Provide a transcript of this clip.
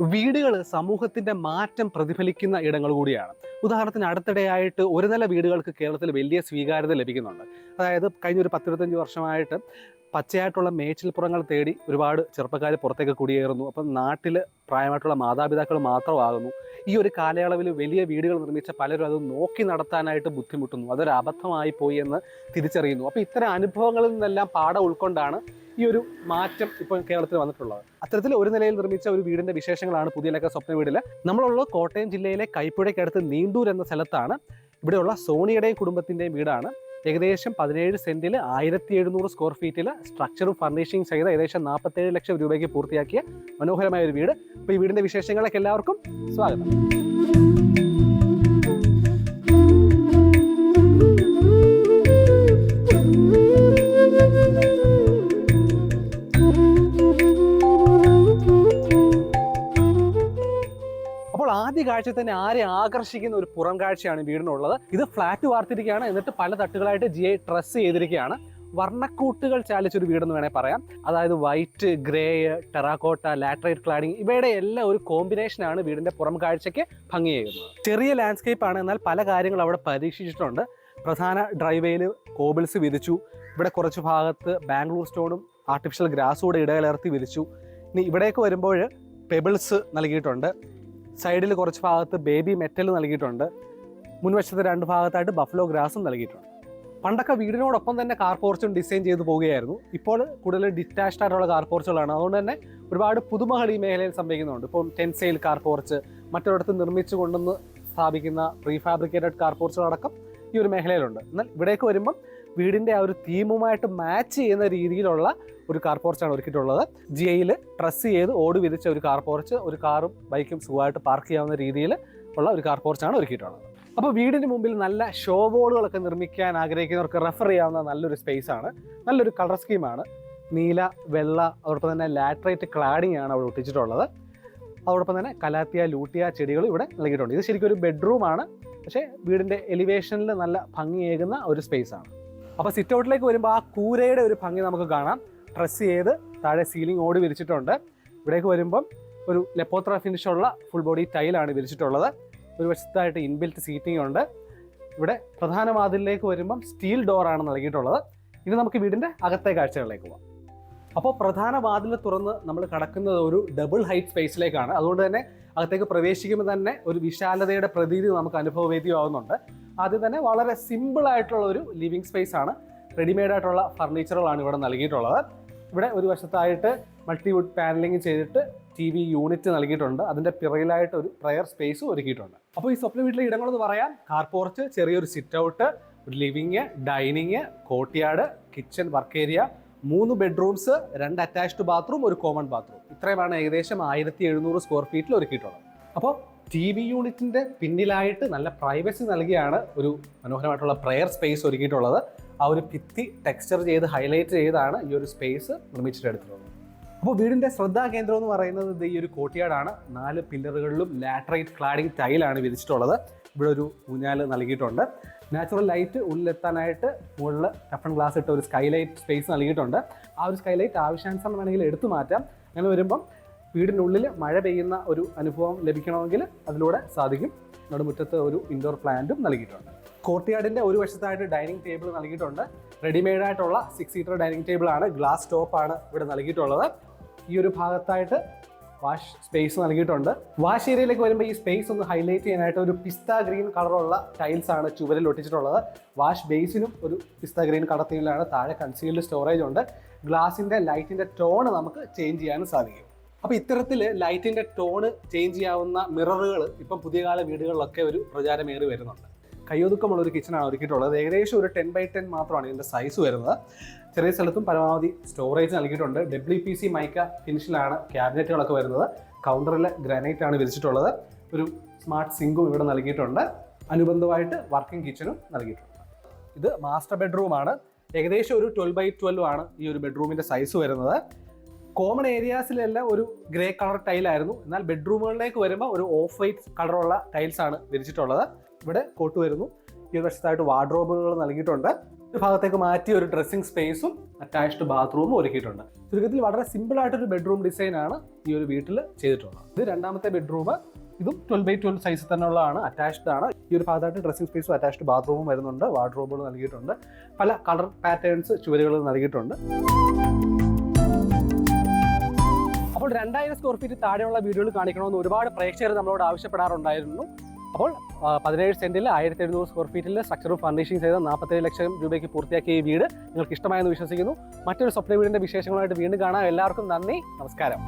വീടുകൾ സമൂഹത്തിന്റെ മാറ്റം പ്രതിഫലിക്കുന്ന ഇടങ്ങൾ കൂടിയാണ്. ഉദാഹരണത്തിന് അടുത്തിടെയായിട്ട് ഒരു നില വീടുകൾക്ക് കേരളത്തിൽ വലിയ സ്വീകാര്യത ലഭിക്കുന്നുണ്ട്. അതായത് കഴിഞ്ഞ ഒരു പത്തിരുപത്തഞ്ച് വർഷമായിട്ട് പച്ചയായിട്ടുള്ള മേച്ചിൽപ്പുറങ്ങൾ തേടി ഒരുപാട് ചെറുപ്പക്കാർ പുറത്തേക്ക് കുടിയേറുന്നു. അപ്പം നാട്ടിൽ പ്രായമായിട്ടുള്ള മാതാപിതാക്കൾ മാത്രമാകുന്നു. ഈ ഒരു കാലയളവിൽ വലിയ വീടുകൾ നിർമ്മിച്ച പലരും അത് നോക്കി നടത്താനായിട്ട് ബുദ്ധിമുട്ടുന്നു. അതൊരു അബദ്ധമായി പോയി എന്ന് തിരിച്ചറിയുന്നു. അപ്പോൾ ഇത്തരം അനുഭവങ്ങളിൽ നിന്നെല്ലാം പാഠം ഉൾക്കൊണ്ടാണ് ഈ ഒരു മാറ്റം ഇപ്പോൾ കേരളത്തിൽ വന്നിട്ടുള്ളത്. അത്തരത്തിൽ ഒരു നിലയിൽ നിർമ്മിച്ച ഒരു വീടിന്റെ വിശേഷങ്ങളാണ് പുതിയ ലക്ക സ്വപ്ന വീടിൽ നമ്മളുള്ളത് കോട്ടയം ജില്ലയിലെ കൈപ്പുഴയ്ക്കടുത്ത് നീണ്ടൂർ എന്ന സ്ഥലത്താണ്. ഇവിടെയുള്ള സോണിയുടെയും കുടുംബത്തിന്റെയും വീടാണ്. ഏകദേശം പതിനേഴ് സെന്റിൽ ആയിരത്തി എഴുന്നൂറ് സ്ക്വയർ ഫീറ്റിൽ സ്ട്രക്ചറും ഫർണിഷിംഗ് സഹിതം ഏകദേശം നാൽപ്പത്തേഴ് ലക്ഷം രൂപയ്ക്ക് പൂർത്തിയാക്കിയ മനോഹരമായ ഒരു വീട്. അപ്പോൾ ഈ വീടിന്റെ വിശേഷങ്ങളൊക്കെ എല്ലാവർക്കും സ്വാഗതം. കാഴ്ച തന്നെ ആരെ ആകർഷിക്കുന്ന ഒരു പുറം കാഴ്ചയാണ് വീടിനുള്ളത്. ഇത് ഫ്ലാറ്റ് വാർത്തിരിക്കുകയാണ്. എന്നിട്ട് പല തട്ടുകളായിട്ട് ജി ഐ ട്രസ് ചെയ്തിരിക്കുകയാണ്. വർണക്കൂട്ടുകൾ ചാലിച്ചൊരു വീടെന്ന് വേണേൽ പറയാം. അതായത് white grey terracotta laterite cladding ഇവയുടെ എല്ലാം ഒരു കോമ്പിനേഷനാണ് വീടിന്റെ പുറം കാഴ്ചയ്ക്ക് ഭംഗിയേകുന്നത് ചെറിയ ലാൻഡ്സ്കേപ്പ് ആണ്. എന്നാൽ പല കാര്യങ്ങൾ അവിടെ പരീക്ഷിച്ചിട്ടുണ്ട്. പ്രധാന ഡ്രൈവേയിൽ കോബിൾസ് വിരിച്ചു. ഇവിടെ കുറച്ച് ഭാഗത്ത് ബാംഗ്ലൂർ സ്റ്റോണും ആർട്ടിഫിഷ്യൽ ഗ്രാസും കൂടെ ഇടകലർത്തി വിരിച്ചു. ഇനി ഇവിടേക്ക് വരുമ്പോൾ പെബിൾസ് നൽകിയിട്ടുണ്ട്. സൈഡിൽ കുറച്ച് ഭാഗത്ത് ബേബി മെറ്റൽ നൽകിയിട്ടുണ്ട്. മുൻവശത്തെ രണ്ട് ഭാഗത്തായിട്ട് ബഫലോ ഗ്രാസും നൽകിയിട്ടുണ്ട്. പണ്ടൊക്കെ വീടിനോടൊപ്പം തന്നെ കാർ പോർച്ചും ഡിസൈൻ ചെയ്ത് പോവുകയായിരുന്നു. ഇപ്പോൾ കൂടുതൽ ഡിറ്റാച്ച്ഡ് ആയിട്ടുള്ള കാർ പോർച്ചുകളാണ്. അതുകൊണ്ട് തന്നെ ഒരുപാട് പുതുമകൾ ഈ മേഖലയിൽ സംഭവിക്കുന്നുണ്ട്. ഇപ്പം ടെൻസെയിൽ കാർ പോർച്ച് മറ്റൊരിടത്ത് നിർമ്മിച്ചു കൊണ്ടുവന്ന് സ്ഥാപിക്കുന്ന പ്രീഫാബ്രിക്കേറ്റഡ് കാർ പോർച്ചുകളടക്കം ഈ ഒരു മേഖലയിലുണ്ട്. എന്നാൽ ഇവിടേക്ക് വരുമ്പം വീടിന്റെ ആ ഒരു തീമുമായിട്ട് മാച്ച് ചെയ്യുന്ന രീതിയിലുള്ള ഒരു കാർ പോർച്ചാണ് ഒരുക്കിയിട്ടുള്ളത്. ജി ഐയിൽ ട്രസ് ചെയ്ത് ഓട് വിരിച്ച ഒരു കാർ പോർച്ച് ഒരു കാറും ബൈക്കും സുഖമായിട്ട് പാർക്ക് ചെയ്യാവുന്ന രീതിയിൽ ഉള്ള ഒരു കാർ പോർച്ചാണ് ഒരുക്കിയിട്ടുള്ളത്. അപ്പോൾ വീടിന് മുമ്പിൽ നല്ല ഷോ ബോളുകളൊക്കെ നിർമ്മിക്കാൻ ആഗ്രഹിക്കുന്നവർക്ക് റെഫർ ചെയ്യാവുന്ന നല്ലൊരു സ്പേസ് ആണ്. നല്ലൊരു കളർ സ്കീമാണ് നീല വെള്ള അതോടൊപ്പം തന്നെ ലാറ്ററൈറ്റ് ക്ലാഡിംഗ് ആണ് അവിടെ ഒട്ടിച്ചിട്ടുള്ളത്. അതോടൊപ്പം തന്നെ കലാത്തിയ ലൂട്ടിയ ചെടികൾ ഇവിടെ നൽകിയിട്ടുണ്ട്. ഇത് ശരിക്കും ഒരു ബെഡ്റൂമാണ് പക്ഷേ വീടിന്റെ എലിവേഷനിൽ നല്ല ഭംഗിയേകുന്ന ഒരു സ്പേസ് ആണ്. അപ്പോൾ സിറ്റ് ഔട്ടിലേക്ക് വരുമ്പോൾ ആ കൂരയുടെ ഒരു ഭംഗി നമുക്ക് കാണാം. ഡ്രസ് ചെയ്ത് താഴെ സീലിംഗ് ഓടി വിരിച്ചിട്ടുണ്ട്. ഇവിടേക്ക് വരുമ്പം ഒരു ലെപ്പോത്ര ഫിനിഷുള്ള ഫുൾ ബോഡി ടൈലാണ് വിരിച്ചിട്ടുള്ളത്. ഒരു വശത്തായിട്ട് ഇൻബിൽറ്റ് സീറ്റിംഗ് ഉണ്ട്. ഇവിടെ പ്രധാന വാതിലിലേക്ക് വരുമ്പം സ്റ്റീൽ ഡോറാണ് നൽകിയിട്ടുള്ളത്. ഇനി നമുക്ക് വീടിന്റെ അകത്തെ കാഴ്ചകളിലേക്ക് പോകാം അപ്പോൾ പ്രധാന വാതിൽ തുറന്ന് നമ്മൾ കടക്കുന്നത് ഒരു ഡബിൾ ഹൈറ്റ് സ്പേസിലേക്കാണ് അതുകൊണ്ട് തന്നെ അകത്തേക്ക് പ്രവേശിക്കുമ്പോൾ തന്നെ ഒരു വിശാലതയുടെ പ്രതീതി നമുക്ക് അനുഭവവേദ്യമാവുന്നുണ്ട്. ആദ്യം തന്നെ വളരെ സിമ്പിൾ ആയിട്ടുള്ള ഒരു ലിവിങ് സ്പേസ് ആണ്. റെഡിമെയ്ഡ് ആയിട്ടുള്ള ഫർണിച്ചറുകളാണ് ഇവിടെ നൽകിയിട്ടുള്ളത്. ഇവിടെ ഒരു വശത്തായിട്ട് മൾട്ടിവുഡ് പാനലിംഗ് ചെയ്തിട്ട് ടി വി യൂണിറ്റ് നൽകിയിട്ടുണ്ട്. അതിന്റെ പിറയിലായിട്ട് ഒരു പ്രയർ സ്പേസ് ഒരുക്കിയിട്ടുണ്ട്. അപ്പോൾ ഈ സ്വപ്ന വീട്ടിലെ ഇടങ്ങളെന്ന് പറയാം. കാർ പോർച്ച് ചെറിയൊരു സിറ്റ് ഔട്ട് ഒരു ലിവിങ് ഡൈനിങ് കോട്ടിയാട് കിച്ചൺ വർക്ക് ഏരിയ മൂന്ന് ബെഡ്റൂംസ് രണ്ട് അറ്റാച്ച്ഡ് ബാത്റൂം ഒരു കോമൺ ബാത്റൂം ഇത്രയുമാണ് ഏകദേശം ആയിരത്തി എഴുന്നൂറ് സ്ക്വയർ ഫീറ്റിൽ ഒരുക്കിയിട്ടുള്ളത്. അപ്പോൾ ടി വി യൂണിറ്റിന്റെ പിന്നിലായിട്ട് നല്ല പ്രൈവസി നൽകിയാണ് ഒരു മനോഹരമായിട്ടുള്ള പ്രെയർ സ്പേസ് ഒരുക്കിയിട്ടുള്ളത്. ആ ഒരു ഭിത്തി ടെക്സ്ചർ ചെയ്ത് ഹൈലൈറ്റ് ചെയ്താണ് ഈ ഒരു സ്പേസ് നിർമ്മിച്ചിട്ടെടുത്തിട്ടുള്ളത്. അപ്പോൾ വീടിന്റെ ശ്രദ്ധാകേന്ദ്രം എന്ന് പറയുന്നത് ഈ ഒരു കോട്ടിയാടാണ് നാല് പില്ലറുകളിലും ലാറ്ററൈറ്റ് ക്ലാഡിംഗ് ടൈലാണ് വിരിച്ചിട്ടുള്ളത്. ഇവിടെ ഒരു ഊഞ്ഞാൽ നൽകിയിട്ടുണ്ട്. നാച്ചുറൽ ലൈറ്റ് ഉള്ളിലെത്താനായിട്ട് മുകളിൽ ടഫൺ ഗ്ലാസ് ഇട്ട ഒരു സ്കൈലൈറ്റ് സ്പേസ് നൽകിയിട്ടുണ്ട്. ആ ഒരു സ്കൈലൈറ്റ് ആവശ്യാനുസരണം വേണമെങ്കിൽ എടുത്തു മാറ്റാം. അങ്ങനെ വരുമ്പം വീടിനുള്ളിൽ മഴ പെയ്യുന്ന ഒരു അനുഭവം ലഭിക്കണമെങ്കിൽ അതിലൂടെ സാധിക്കും. നടുമുറ്റത്ത് ഒരു ഇൻഡോർ പ്ലാന്റും നൽകിയിട്ടുണ്ട്. കോർട്ട്യാർഡിന്റെ ഒരു വശത്തായിട്ട് ഡൈനിങ് ടേബിൾ നൽകിയിട്ടുണ്ട്. റെഡിമെയ്ഡ് ആയിട്ടുള്ള സിക്സ് സീറ്റർ ഡൈനിങ് ടേബിൾ ആണ്. ഗ്ലാസ് ടോപ്പാണ് ഇവിടെ നൽകിയിട്ടുള്ളത്. ഈ ഒരു ഭാഗത്തായിട്ട് വാഷ് സ്പേസ് നൽകിയിട്ടുണ്ട്. വാഷ് ഏരിയയിലേക്ക് വരുമ്പോൾ ഈ സ്പേസ് ഒന്ന് ഹൈലൈറ്റ് ചെയ്യാനായിട്ട് ഒരു പിസ്ത ഗ്രീൻ കളറുള്ള ടൈൽസ് ആണ് ചുവരിൽ ഒട്ടിച്ചിട്ടുള്ളത്. വാഷ് ബേസിനും ഒരു പിസ്ത ഗ്രീൻ കളർ തീമിലാണ്. താഴെ കൺസീൽഡ് സ്റ്റോറേജ് ഉണ്ട്. ഗ്ലാസിന്റെ ലൈറ്റിന്റെ ടോൺ നമുക്ക് ചേഞ്ച് ചെയ്യാനും സാധിക്കും. അപ്പോൾ ഇത്തരത്തിൽ ലൈറ്റിന്റെ ടോണ് ചേഞ്ച് ചെയ്യാവുന്ന മിററുകൾ ഇപ്പം പുതിയ കാല വീടുകളിലൊക്കെ ഒരു പ്രചാരമേറി വരുന്നുണ്ട്. കയ്യൊതുക്കമുള്ള ഒരു കിച്ചണാണ് ഒരുക്കിയിട്ടുള്ളത്. ഏകദേശം ഒരു ടെൻ ബൈ ടെൻ മാത്രമാണ് ഇതിന്റെ സൈസ് വരുന്നത്. ചെറിയ സ്ഥലത്തും പരമാവധി സ്റ്റോറേജ് നൽകിയിട്ടുണ്ട്. ഡബ്ല്യു പി സി മൈക്ക ഫിനിഷിലാണ് ക്യാബിനറ്റുകളൊക്കെ വരുന്നത്. കൗണ്ടറിൽ ഗ്രാനൈറ്റ് ആണ് വിരിച്ചിട്ടുള്ളത്. ഒരു സ്മാർട്ട് സിങ്കും ഇവിടെ നൽകിയിട്ടുണ്ട്. അനുബന്ധമായിട്ട് വർക്കിംഗ് കിച്ചണും നൽകിയിട്ടുണ്ട്. ഇത് മാസ്റ്റർ ബെഡ്റൂമാണ് ഏകദേശം ഒരു ട്വൽവ് ബൈ ട്വൽവ് ആണ് ഈ ഒരു ബെഡ്റൂമിന്റെ സൈസ് വരുന്നത്. കോമൺ ഏരിയാസിലെല്ലാം ഒരു ഗ്രേ കളർ ടൈൽ ആയിരുന്നു. എന്നാൽ ബെഡ്റൂമുകളിലേക്ക് വരുമ്പോൾ ഒരു ഓഫ് വൈറ്റ് കളറുള്ള ടൈൽസ് ആണ് വിരിച്ചിട്ടുള്ളത്. ഇവിടെ കോട്ട് വരുന്നു. ഈ വശത്തായിട്ട് വാർഡ്രോബുകൾ നൽകിയിട്ടുണ്ട്. ഒരു ഭാഗത്തേക്ക് മാറ്റി ഒരു ഡ്രസ്സിംഗ് സ്പേസും അറ്റാച്ച്ഡ് ബാത്റൂമും ഒരുക്കിയിട്ടുണ്ട്. ചുരുക്കത്തിൽ വളരെ സിമ്പിൾ ആയിട്ടൊരു ബെഡ്റൂം ഡിസൈൻ ആണ് ഈ ഒരു വീട്ടിൽ ചെയ്തിട്ടുള്ളത്. ഇത് രണ്ടാമത്തെ ബെഡ്റൂം ഇതും ട്വൽവ് ബൈ ട്വൽവ് സൈസ് തന്നെ ഉള്ളതാണ് അറ്റാച്ച്ഡ് ആണ്. ഈ ഒരു ഭാഗത്തായിട്ട് ഡ്രസ്സിംഗ് സ്പേസും അറ്റാച്ച്ഡ് ബാത്റൂമും വരുന്നുണ്ട് വാർഡ്രോബുകൾ നൽകിയിട്ടുണ്ട്. പല കളർ പാറ്റേൺസ് ചുവരുകൾ നൽകിയിട്ടുണ്ട്. അപ്പോൾ രണ്ടായിരം സ്ക്വയർ ഫീറ്റ് താഴെയുള്ള വീടുകൾ കാണിക്കണമെന്ന് ഒരുപാട് പ്രേക്ഷകർ നമ്മളോട് ആവശ്യപ്പെടാറുണ്ടായിരുന്നു. അപ്പോൾ പതിനേഴ് സെന്റിൽ ആയിരത്തി എഴുന്നൂറ് സ്ക്വയർ ഫീറ്റിൽ സ്ട്രക്ചറും ഫർണിഷിംഗ് ചെയ്ത നാൽപ്പത്തേഴ് ലക്ഷം രൂപയ്ക്ക് പൂർത്തിയാക്കിയ ഈ വീട് നിങ്ങൾക്ക് ഇഷ്ടമായെന്ന് വിശ്വസിക്കുന്നു. മറ്റൊരു സ്വപ്ന വീടിന്റെ വിശേഷങ്ങളായിട്ട് വീണ്ടും കാണാം. എല്ലാവർക്കും നന്ദി. നമസ്കാരം.